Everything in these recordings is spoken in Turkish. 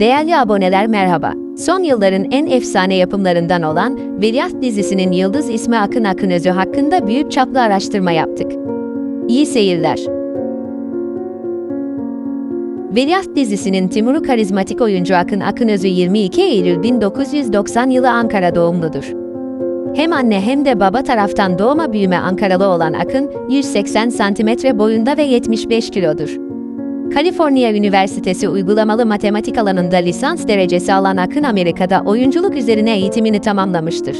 Değerli aboneler merhaba. Son yılların en efsane yapımlarından olan Veliaht dizisinin yıldız ismi Akın Akınözü hakkında büyük çaplı araştırma yaptık. İyi seyirler. Veliaht dizisinin Timur'u karizmatik oyuncu Akın Akınözü 22 Eylül 1990 yılı Ankara doğumludur. Hem anne hem de baba taraftan doğma büyüme Ankaralı olan Akın, 180 cm boyunda ve 75 kilodur. Kaliforniya Üniversitesi uygulamalı matematik alanında lisans derecesi alan Akın Amerika'da oyunculuk üzerine eğitimini tamamlamıştır.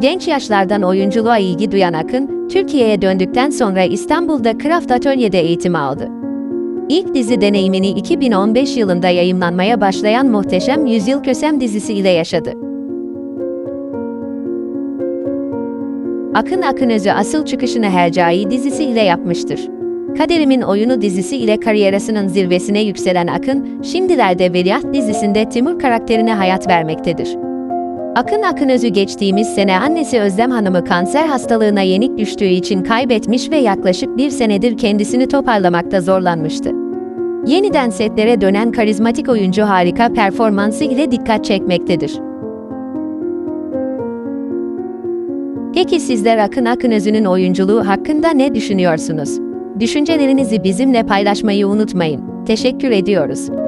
Genç yaşlardan oyunculuğa ilgi duyan Akın, Türkiye'ye döndükten sonra İstanbul'da Kraft Atölye'de eğitim aldı. İlk dizi deneyimini 2015 yılında yayımlanmaya başlayan Muhteşem Yüzyıl Kösem dizisi ile yaşadı. Akın Akınözü asıl çıkışını Hercai dizisi ile yapmıştır. Kaderimin Oyunu dizisi ile kariyerasının zirvesine yükselen Akın, şimdilerde Veliaht dizisinde Timur karakterine hayat vermektedir. Akın Akınözü geçtiğimiz sene annesi Özlem Hanım'ı kanser hastalığına yenik düştüğü için kaybetmiş ve yaklaşık bir senedir kendisini toparlamakta zorlanmıştı. Yeniden setlere dönen karizmatik oyuncu harika performansı ile dikkat çekmektedir. Peki sizler Akın Akınözü'nün oyunculuğu hakkında ne düşünüyorsunuz? Düşüncelerinizi bizimle paylaşmayı unutmayın. Teşekkür ediyoruz.